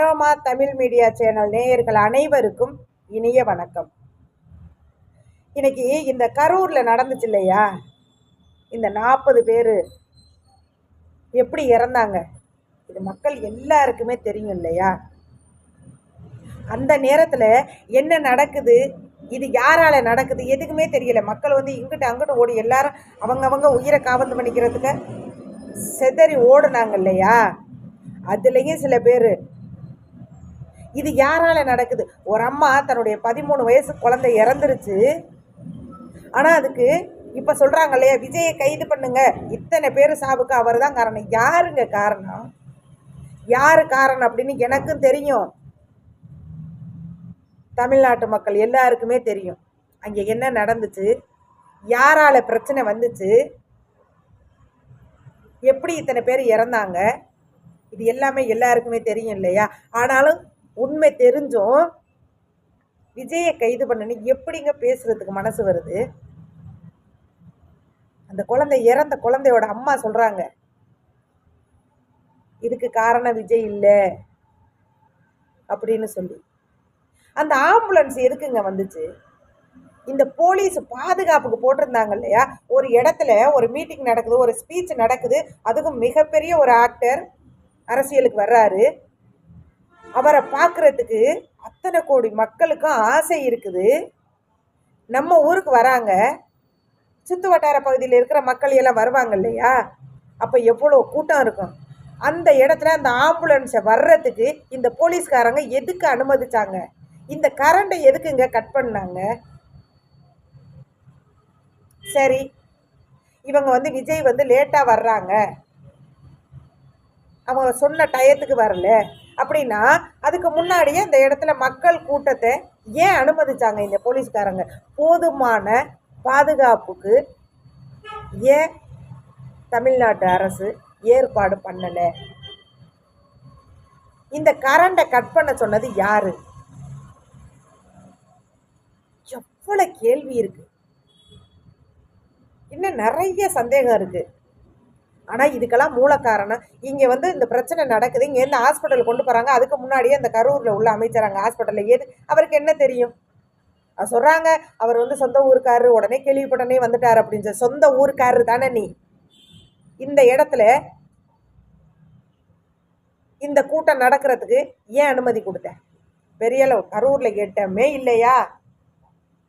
பனோமா Tamil media channel நேயர்கள் அனைவருக்கும் இனிய வணக்கம். இன்னைக்கு இந்த கரூரில் நடந்துச்சு இல்லையா? இந்த நாற்பது பேர் எப்படி இறந்தாங்க? இது மக்கள் எல்லாருக்குமே தெரியும் இல்லையா? அந்த நேரத்தில் என்ன நடக்குது? இது யாரால நடக்குது? எதுக்குமே தெரியல. மக்கள் வந்து இங்கிட்டு அங்கிட்டு ஓடி எல்லாரும் அவங்க உயிரை காபந்து பண்ணிக்கிறதுக்கு செதறி ஓடுனாங்க இல்லையா? அதுலேயும் சில பேர் இது யாரால நடக்குது? ஒரு அம்மா தன்னுடைய பதிமூணு வயசு குழந்தை இறந்துருச்சு. ஆனால் அதுக்கு இப்போ சொல்கிறாங்க இல்லையா விஜயை கைது பண்ணுங்க. இத்தனை பேர் சாவுக்கு அவர் தான் காரணம். யாருங்க காரணம்? யார் காரணம் அப்படின்னு எனக்கும் தெரியும். தமிழ்நாட்டு மக்கள் எல்லாருக்குமே தெரியும். அங்கே என்ன நடந்துச்சு? யாரால பிரச்சனை வந்துச்சு? எப்படி இத்தனை பேர் இறந்தாங்க? இது எல்லாமே எல்லாருக்குமே தெரியும் இல்லையா? ஆனாலும் உண்மை தெரிஞ்சும் விஜயை கைது பண்ணனு எப்படிங்க பேசுறதுக்கு மனசு வருது? அந்த குழந்தை இறந்த குழந்தையோட அம்மா சொல்றாங்க இதுக்கு காரணம் விஜய் இல்லை அப்படின்னு சொல்லி. அந்த ஆம்புலன்ஸ் எதுக்குங்க வந்துச்சு? இந்த போலீஸ் பாதுகாப்புக்கு போட்டிருந்தாங்க இல்லையா? ஒரு இடத்துல ஒரு மீட்டிங் நடக்குது ஒரு ஸ்பீச் நடக்குது அதுக்கும் மிகப்பெரிய ஒரு ஆக்டர் அரசியலுக்கு வர்றாரு. அவரை பார்க்குறதுக்கு அத்தனை கோடி மக்களுக்கும் ஆசை இருக்குது. நம்ம ஊருக்கு வராங்க. சுற்று வட்டார பகுதியில் இருக்கிற மக்கள் எல்லாம் வருவாங்க இல்லையா? அப்போ எவ்வளோ கூட்டம் இருக்கும். அந்த இடத்துல அந்த ஆம்புலன்ஸை வர்றதுக்கு இந்த போலீஸ்காரங்க எதுக்கு அனுமதிச்சாங்க? இந்த கரண்ட்டை எதுக்குங்க கட் பண்ணாங்க? சரி. இவங்க வந்து விஜய் வந்து லேட்டாக வர்றாங்க. அவங்க சொன்ன டயத்துக்கு வரல. அப்படின்னா அதுக்கு முன்னாடியே இந்த இடத்துல மக்கள் கூட்டத்தை ஏன் அனுமதிச்சாங்க இந்த போலீஸ்காரங்க? போதுமான பாதுகாப்புக்கு ஏன் தமிழ்நாட்டு அரசு ஏற்பாடு பண்ணலை? இந்த கரண்டை கட் பண்ண சொன்னது யாரு? எவ்வளோ கேள்வி இருக்கு. இன்னும் நிறைய சந்தேகம் இருக்குது ஆனால் இதுக்கெல்லாம் மூல காரணம் இங்கே வந்து இந்த பிரச்சனை நடக்குது. இங்கேருந்து ஹாஸ்பிட்டல் கொண்டு போகிறாங்க அதுக்கு முன்னாடியே அந்த கரூரில் உள்ள அமைச்சர் அங்கே ஹாஸ்பிட்டலில் ஏது அவருக்கு என்ன தெரியும்? சொல்கிறாங்க அவர் வந்து சொந்த ஊருக்காரு உடனே கேள்விப்பட்டனே வந்துட்டார் அப்படின்னு சொல்லி. சொந்த ஊருக்காரு தானே நீ? இந்த இடத்துல இந்த கூட்டம் நடக்கிறதுக்கு ஏன் அனுமதி கொடுத்த? பெரிய அளவு கரூரில் கேட்டமே இல்லையா?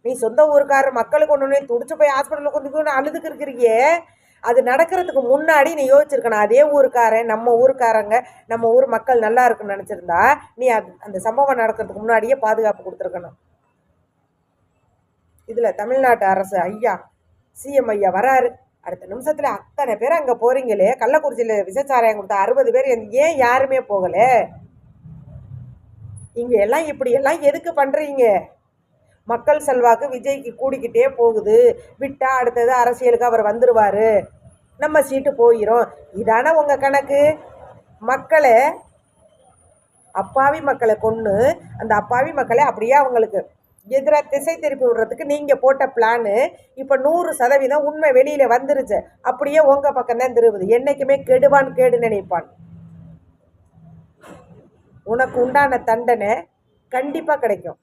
நீ சொந்த ஊருக்காரர் மக்களுக்கு ஒன்று துடிச்சு போய் ஹாஸ்பிட்டலில் கொண்டு போய் அழுதுக்கு இருக்கிறியே. அது நடக்கிறதுக்கு முன்னாடி நீ யோசிச்சிருக்கணும். அதே ஊருக்காரன் நம்ம ஊருக்காரங்க நம்ம ஊர் மக்கள் நல்லா இருக்குன்னு நினச்சிருந்தா நீ அது அந்த சம்பவம் நடக்கிறதுக்கு முன்னாடியே பாதுகாப்பு கொடுத்துருக்கணும். இதில் தமிழ்நாட்டு அரசு ஐயா சிஎம் ஐயா வராரு. அடுத்த நிமிஷத்தில் அத்தனை பேர் அங்கே போகிறீங்களே கள்ளக்குறிச்சியில் விசச்சாராயம் கொடுத்த அறுபது பேர் ஏன் யாருமே போகலை? இங்கே எல்லாம் இப்படி எல்லாம் எதுக்கு பண்ணுறீங்க மக்கள் செல்வாக்கு விஜய்க்கு கூடிக்கிட்டே போகுது. விட்டா அடுத்தது அரசியலுக்கு அவர் வந்துடுவார் நம்ம சீட்டு போயிடும் இதான உங்கள் கணக்கு? மக்களை அப்பாவி மக்களை கொன்று அந்த அப்பாவி மக்களை அப்படியே அவங்களுக்கு எதிராக திசை திருப்பி விடுறதுக்கு நீங்கள் போட்ட பிளானு இப்போ நூறு சதவீதம் உண்மை வெளியில் வந்துருச்சு. அப்படியே உங்கள் பக்கம் தான் திருவுது. என்றைக்குமே கெடுவான் கேடு நினைப்பான். உனக்கு உண்டான தண்டனை கண்டிப்பாக கிடைக்கும்.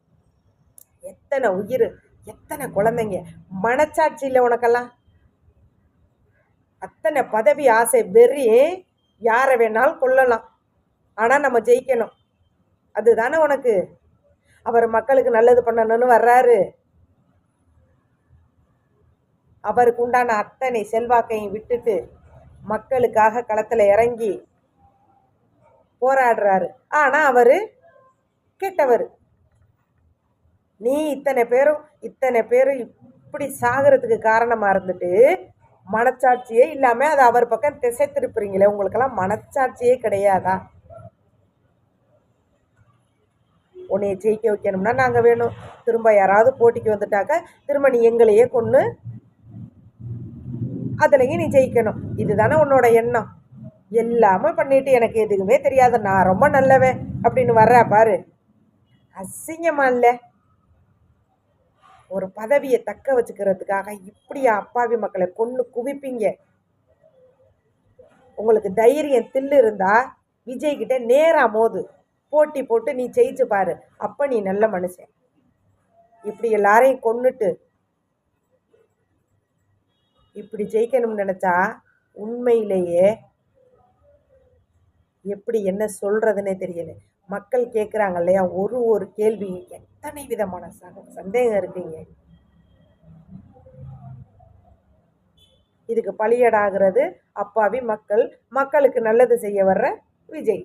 எத்தனை உயிர் எத்தனை குழந்தைங்க? மனச்சாட்சி இல்லை உனக்கெல்லாம்? அத்தனை பதவி ஆசை வெறி யாரை வேணாலும் கொள்ளலாம் ஆனால் நம்ம ஜெயிக்கணும். அதுதானே உனக்கு? அவர் மக்களுக்கு நல்லது பண்ணணும்னு வர்றாரு. அவருக்கு உண்டான அத்தனை செல்வாக்கையும் விட்டுட்டு மக்களுக்காக களத்தில் இறங்கி போராடுறாரு. ஆனால் அவர் கெட்டவர். நீ இத்தனை பேரும் இத்தனை பேரும் இப்படி சாகிறதுக்கு காரணமாக இருந்துட்டு மனச்சாட்சியே இல்லாமல் அது அவர் பக்கம் திசை திருப்புறீங்களே உங்களுக்கெல்லாம் மனச்சாட்சியே கிடையாதா? உன்னைய ஜெயிக்க வைக்கணும்னா நாங்கள் வேணும். திரும்ப யாராவது போட்டிக்கு வந்துட்டாக்க திரும்ப நீ எங்களையே கொன்று அதுலேயும் நீ ஜெயிக்கணும். இதுதானே உன்னோட எண்ணம். எல்லாமே பண்ணிட்டு எனக்கு எதுவுமே தெரியாது. நான் ரொம்ப நல்லவன் அப்படின்னு வர்ற பாரு. அசிங்கமா இல்லை? ஒரு பதவியை தக்க வச்சுக்கிறதுக்காக இப்படியா அப்பாவி மக்களை கொன்று குவிப்பீங்க. உங்களுக்கு தைரியம் தில்லு இருந்தால் விஜய்கிட்ட நேராக மோது. போட்டி போட்டு நீ ஜெயிச்சு பாரு. அப்போ நீ நல்ல மனுஷன். இப்படி எல்லாரையும் கொன்னுட்டு இப்படி ஜெயிக்கணும்னு நினச்சா உண்மையிலேயே எப்படி என்ன சொல்கிறதுனே தெரியல. மக்கள் கேட்குறாங்க இல்லையா? ஒரு ஒரு கேள்வி எத்தனை விதமான ச சந்தேகம் இருக்குங்க? இதுக்கு பலியடாகிறது அப்பாவி மக்கள். மக்களுக்கு நல்லது செய்ய வர்ற விஜய்.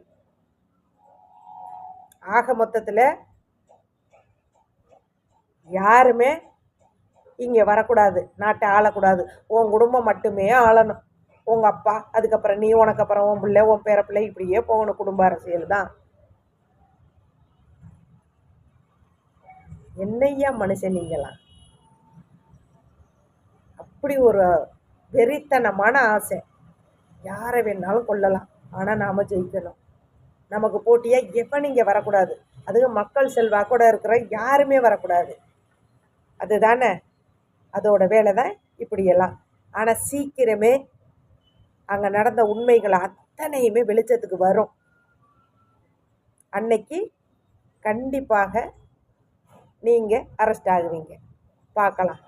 ஆக மொத்தத்தில் யாருமே இங்கே வரக்கூடாது நாட்டை ஆளக்கூடாது. உன் குடும்பம் மட்டுமே ஆளணும். உங்கள் அப்பா அதுக்கப்புறம் நீ உனக்கு அப்புறம் உன் பிள்ளை உன் பேர பிள்ளை இப்படியே போகணும் குடும்ப அரசியல் தான். என்னையா மனுஷன் நீங்களாம் அப்படி ஒரு வெறித்தனமான ஆசை. யாரை வேணாலும் கொள்ளலாம் ஆனால் நாம் ஜெயிக்கணும். நமக்கு போட்டியாக எவன் இங்கே வரக்கூடாது? அதுவும் மக்கள் செல்வாக்கூட இருக்கிற யாருமே வரக்கூடாது. அதுதானே? அதோட வேலை தான் இப்படியெல்லாம். ஆனால் சீக்கிரமே அங்கே நடந்த உண்மைகள் அத்தனையுமே வெளிச்சத்துக்கு வரும். அன்னைக்கு கண்டிப்பாக நீங்கள் அரெஸ்ட் ஆகுவீங்க. பார்க்கலாம்.